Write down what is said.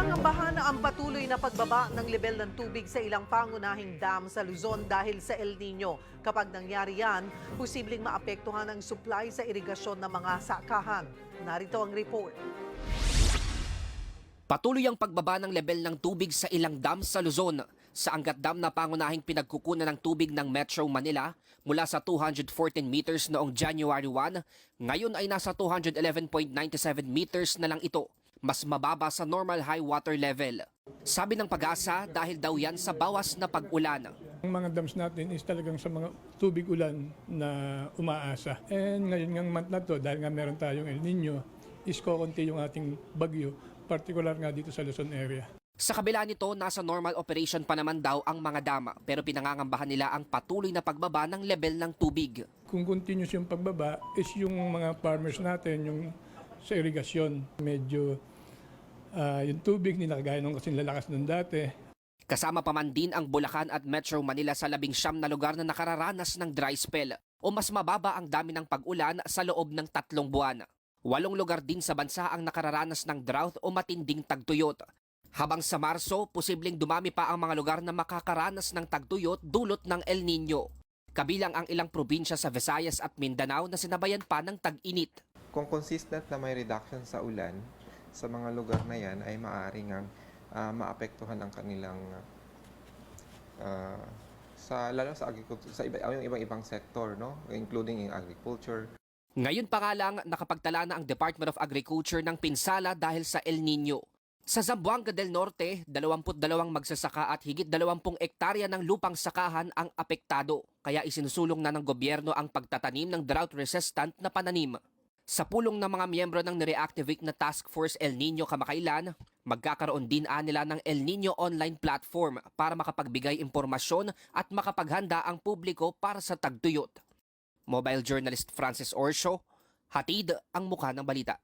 Pinangangambahan ang patuloy na pagbaba ng level ng tubig sa ilang pangunahing dam sa Luzon dahil sa El Nino. Kapag nangyari yan, posibleng maapektuhan ang supply sa irigasyon ng mga sakahan. Narito ang report. Patuloy ang pagbaba ng level ng tubig sa ilang dam sa Luzon. Sa Angat Dam na pangunahing pinagkukunan ng tubig ng Metro Manila mula sa 214 meters noong January 1, ngayon ay nasa 211.97 meters na lang ito, mas mababa sa normal high water level. Sabi ng pag-asa dahil daw yan sa bawas na pag-ulan. Ang mga dams natin is talagang sa mga tubig ulan na umaasa. And ngayon ng month na to, dahil nga meron tayong El Nino, is kukunti yung ating bagyo, particular nga dito sa Luzon area. Sa kabila nito, nasa normal operation pa naman daw ang mga dama pero pinangangambahan nila ang patuloy na pagbaba ng level ng tubig. Kung continuous yung pagbaba, is yung mga farmers natin, yung sa irigasyon, medyo ah, yung tubig nila kagaya nung kasing lalakas nung dati, Kasama pa man din ang Bulacan at Metro Manila sa labing siyam na lugar na nakararanas ng dry spell o mas mababa ang dami ng pag-ulan sa loob ng tatlong buwan. Walong lugar din sa bansa ang nakararanas ng drought o matinding tagtuyot. Habang sa Marso, posibleng dumami pa ang mga lugar na makakaranas ng tagtuyot dulot ng El Nino. Kabilang ang ilang probinsya sa Visayas at Mindanao na sinabayan pa ng tag-init. kung consistent na may reduction sa ulan sa mga lugar na yan ay maaaring ang ah, maapektuhan ang kanilang ah, sa lalo sa agriculture sa iba yung ibang ibang sector no including in agriculture Ngayon pa nga lang nakapagtala na ang Department of Agriculture ng pinsala dahil sa El Nino. Sa Zamboanga del Norte, 22 magsasaka at higit 20 ektarya ng lupang sakahan ang apektado, kaya isinusulong na ng gobyerno ang pagtatanim ng drought-resistant na pananim. Sa pulong ng mga miyembro ng nireactivate na Task Force El Nino kamakailan, magkakaroon din anila ng El Nino online platform para makapagbigay impormasyon at makapaghanda ang publiko para sa tagtuyot. Mobile journalist Francis Orsho, hatid ang mukha ng balita.